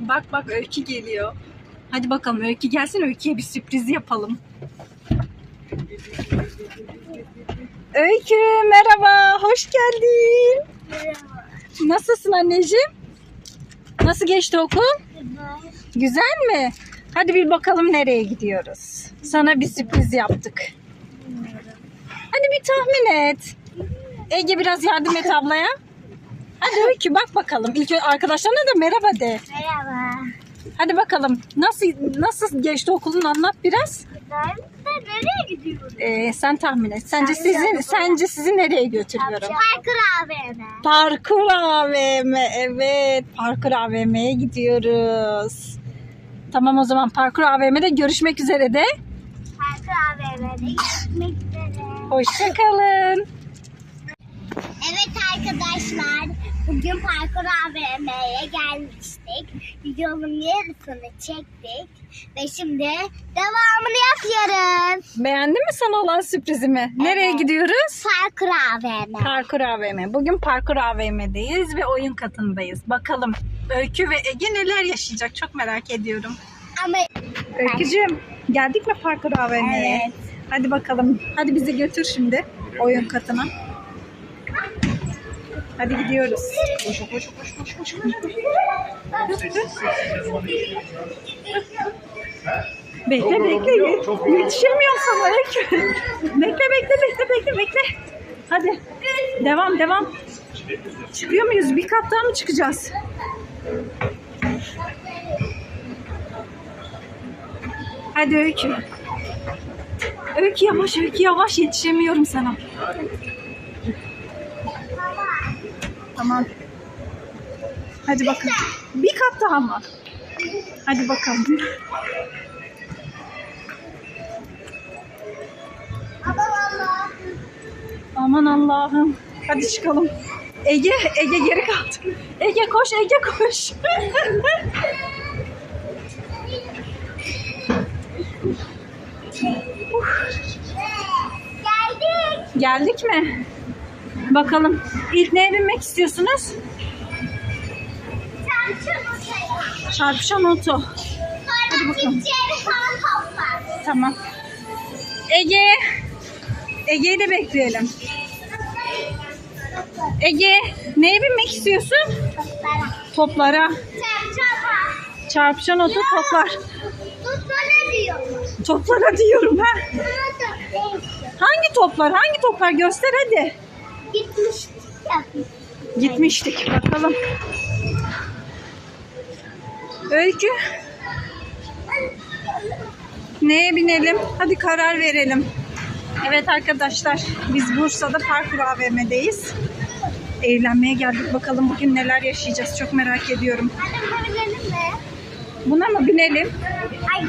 Bak bak Öykü geliyor. Hadi bakalım Öykü gelsin Öykü'ye bir sürpriz yapalım. Öykü merhaba, hoş geldin. Nasılsın anneciğim? Nasıl geçti okul? Güzel mi? Hadi bir bakalım nereye gidiyoruz. Sana bir sürpriz yaptık. Hadi bir tahmin et. Ege biraz yardım et ablaya. Hadi Öykü bak bakalım. İlk arkadaşlarına da merhaba de. Merhaba. Hadi bakalım. Nasıl nasıl geçti okulun anlat biraz. Ben de nereye gidiyorum? Ee, sen tahmin et. Sence Sen sizi söyle. sence sizi nereye götürüyorum? Parkur AVM. Parkur AVM. Evet, Parkur AVM'ye gidiyoruz. Tamam o zaman Parkur AVM'de görüşmek üzere de. Parkur AVM'de gitmek üzere. Hoşçakalın. Evet arkadaşlar. Bugün Parkur AVM'ye gelmiştik. Videomun yarısını çektik. Ve şimdi devamını yapıyoruz. Beğendin mi sana olan sürprizimi? Nereye Evet. gidiyoruz? Parkur AVM. Parkur AVM. Bugün Parkur AVM'deyiz ve oyun katındayız. Bakalım Öykü ve Ege neler yaşayacak çok merak ediyorum. Ama Öykücüğüm geldik mi Parkur AVM'ye? Evet. Hadi bakalım. Hadi bizi götür şimdi oyun katına. Hadi gidiyoruz. Koş koş koş koş koş. koş. Bekle bekle. Yetişemiyorum sana. Bekle bekle bekle bekle bekle. Hadi. Devam devam. Çıkıyor muyuz? Bir kat daha mı çıkacağız? Hadi Öykü. Öykü yavaş, Öykü yavaş yetişemiyorum sana. Tamam. Hadi bakalım. Bir kat daha mı? Hadi bakalım. Aman Allah'ım. Hadi çıkalım. Ege, Ege geri kaldı. Ege koş, Ege koş. geldik. Geldik mi? Bakalım. İlk neye binmek istiyorsunuz? Çarpışan oto. Hadi bakalım. Tamam. Ege. Ege'yi de bekleyelim. Ege, neye binmek istiyorsun? Toplara. Toplara. Çarşı Çarpışan oto toplar. Toplara diyorlar. Toplara diyorum ha. Hangi toplar? Hangi toplar? Göster hadi. Gitmiştik ya. Gitmiştik. Bakalım. Öykü. Neye binelim? Hadi karar verelim. Evet arkadaşlar, biz Bursa'da Parkur AVM'deyiz. Eğlenmeye geldik. Bakalım bugün neler yaşayacağız. Çok merak ediyorum. Hadi binelim mi? Buna mı binelim? Hadi.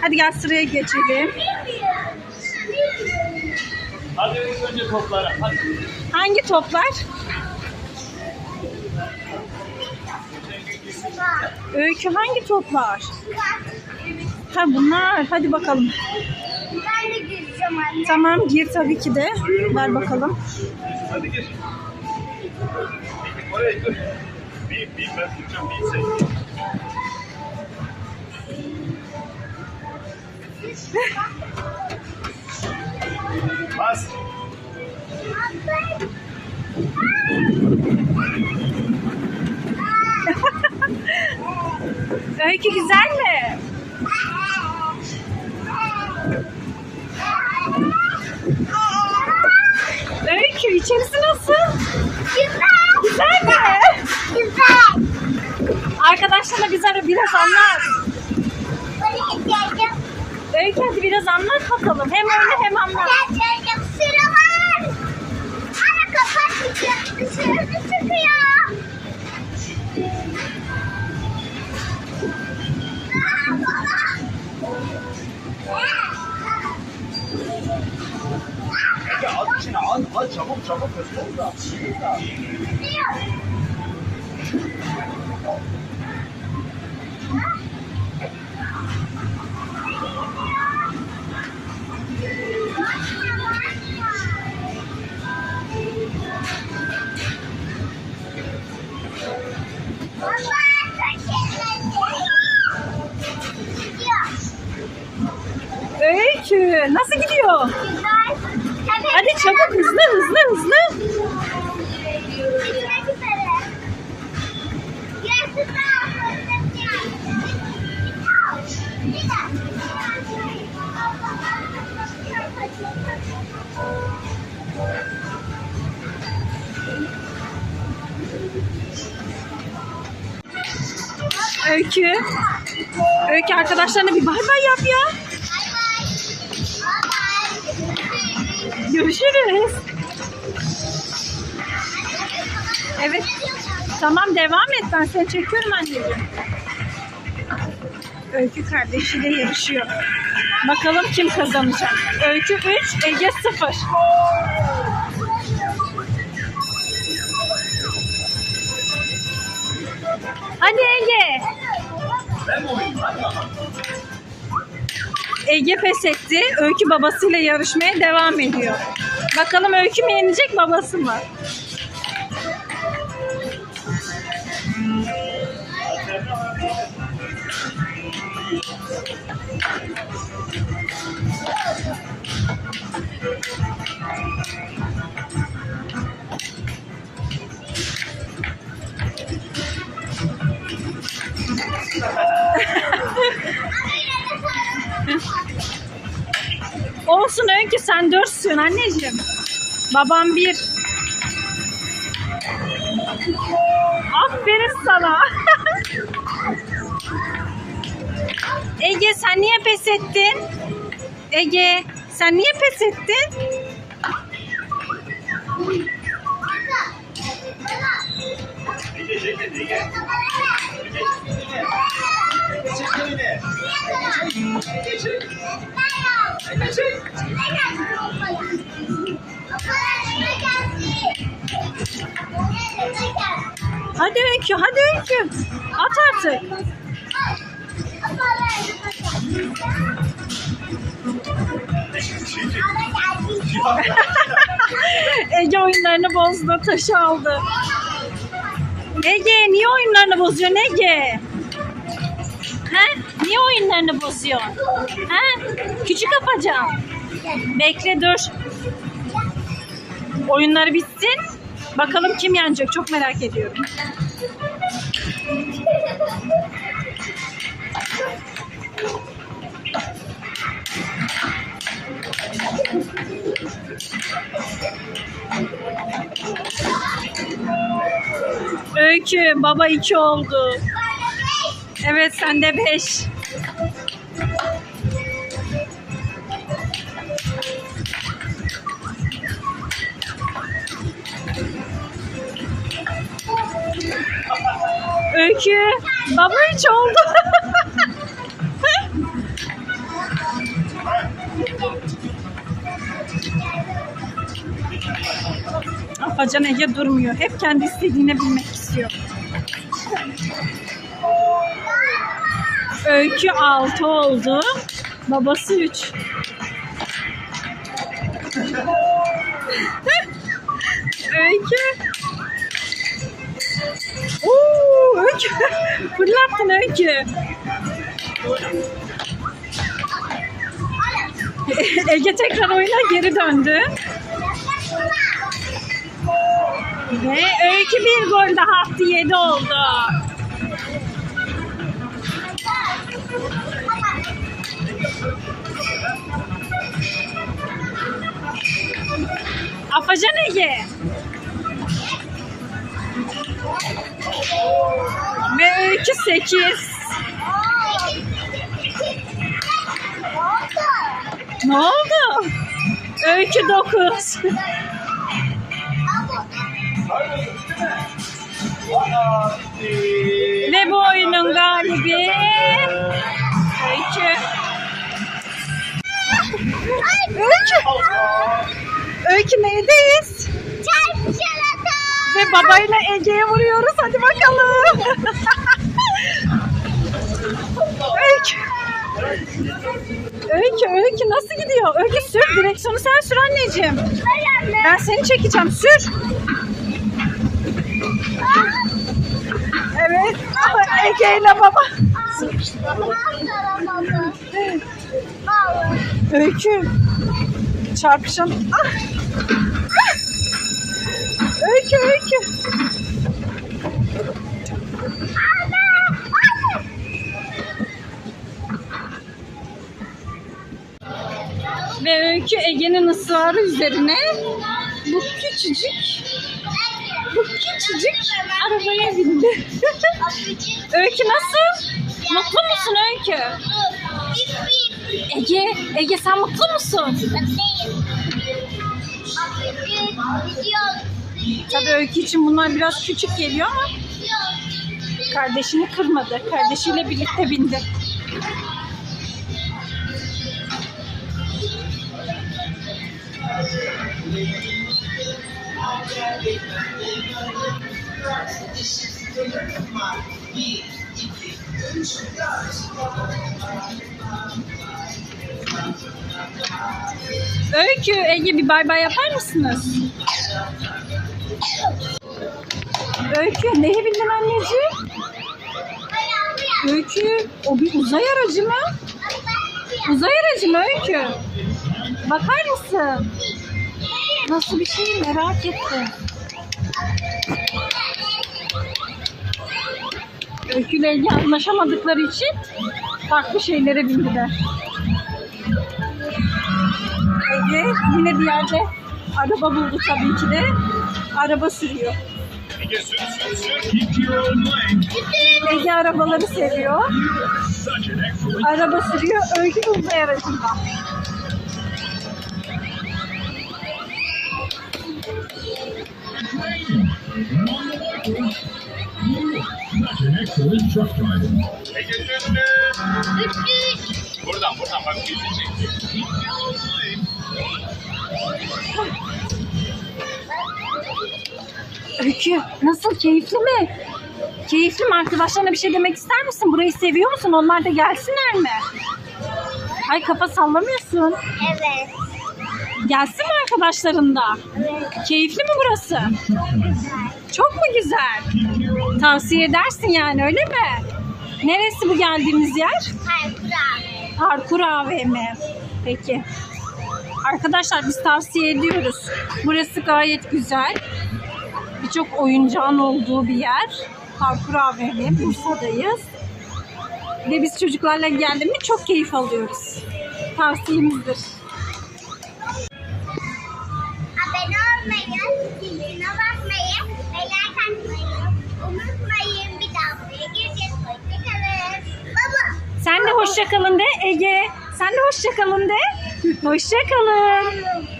Hadi gel sıraya geçelim. Hadi önce toplara. Hadi. Hangi toplar? Öykü hangi toplar? Ha bunlar. Hadi bakalım. Ben de gireceğim anne. Tamam gir tabii ki de. Ver bakalım. Hadi gir. Oraya dur. Bir, bir ben tutacağım. Bir sen. Bas. Öykü güzel mi? Öykü içerisi nasıl? Güzel. Güzel mi? Güzel. Arkadaşlarına bize biraz anlat. Öykü hadi biraz anlat bakalım. Hem oyna hem anlat. Sıra var. Ana kapat dışarı çıkıyor. Ege al içine al. Al çabuk çabuk. Hızlı da. Baba, gidiyor? Hadi çabuk hızlı hızlı hızlı. Öykü. Öykü arkadaşlarına bir bay bay yap ya. Görüşürüz. Evet. Tamam devam et. Ben seni çekiyorum anneciğim. Öykü kardeşiyle yarışıyor. Bakalım kim kazanacak. Öykü 3, Ege 0. Hadi Ege. Ben mi oynayayım? Ege pes etti. Öykü babasıyla yarışmaya devam ediyor. Bakalım Öykü mü yenecek babası mı? Olsun Öykü sen dörtsün anneciğim. Babam bir. Aferin sana. Ege sen niye pes ettin? Ege sen niye pes ettin? Ege çek elini Ege. Ege Hadi Öykü hadi Öykü. At artık. Ege oyunlarını bozdu, taşı aldı. Ege niye oyunlarını bozuyorsun Ege? He? Niye oyunlarını bozuyorsun? He? Küçük apacan. Bekle dur. Oyunları bitsin. Bakalım kim yenecek çok merak ediyorum. Öykü baba iki oldu. Evet sende beş. Öykü baba üç oldu. Afacan Ege durmuyor. Hep kendi istediğini bilmek istiyor. Öykü 6 oldu. Babası 3. Öykü. Oo, Öykü. Fırlattın Öykü. Ege tekrar oyuna geri döndü. Ve Öykü bir gol daha attı 7 oldu. Afacan Ege. Ve Öykü 8. Ne oldu? Öykü 9. Ana, bitti. Ve bu oyunun galibi Öykü. Öykü. Öykü neredeyiz? Ve babayla Ege'ye vuruyoruz. Hadi bakalım. Öykü. Öykü, Öykü nasıl gidiyor? Öykü sür. Direksiyonu sen sür anneciğim. Ben seni çekeceğim. Sür. Evet. Ege ile baba. Öykü. Çarpışan. Ah! Öykü öykü. Ve Öykü Ege'nin ısrarı üzerine bu küçücük bu küçücük arabaya bindi. Öykü nasıl? Mutlu musun Öykü? Ege, Ege sen mutlu musun? Tabii Öykü için bunlar biraz küçük geliyor ama kardeşini kırmadı. Kardeşiyle birlikte bindi. Öykü, Ege bir bay bay yapar mısınız? Öykü, neye bindin anneciğim? Öykü, o bir uzay aracı mı? Uzay aracı mı Öykü? Bakar mısın? Nasıl bir şey merak ettim. Öykü ile Ege anlaşamadıkları için farklı şeylere bindiler. Ege yine bir yerde araba buldu tabii ki de. Araba sürüyor. Ege sür sür sür. Ege arabaları seviyor. Such an excellent. Araba Such an excellent truck driver. Ege sür Buradan buradan bak bizi lane. Öykü nasıl keyifli mi? Keyifli mi? Arkadaşlarına bir şey demek ister misin? Burayı seviyor musun? Onlar da gelsinler mi? Ay kafa sallamıyorsun. Evet. Gelsin mi arkadaşların da? Keyifli mi burası? Çok mu güzel? Tavsiye edersin yani öyle mi? Neresi bu geldiğimiz yer? Parkura. Parkur AVM. Peki. Arkadaşlar biz tavsiye ediyoruz. Burası gayet güzel. Birçok oyuncağın olduğu bir yer. Parkur AVM. Bursa'dayız. Ve biz çocuklarla geldim mi çok keyif alıyoruz. Tavsiyemizdir. Hoşçakalın. Sen de hoşça kalın de Ege. Sen de hoşça kalın de. Hoşça kalın.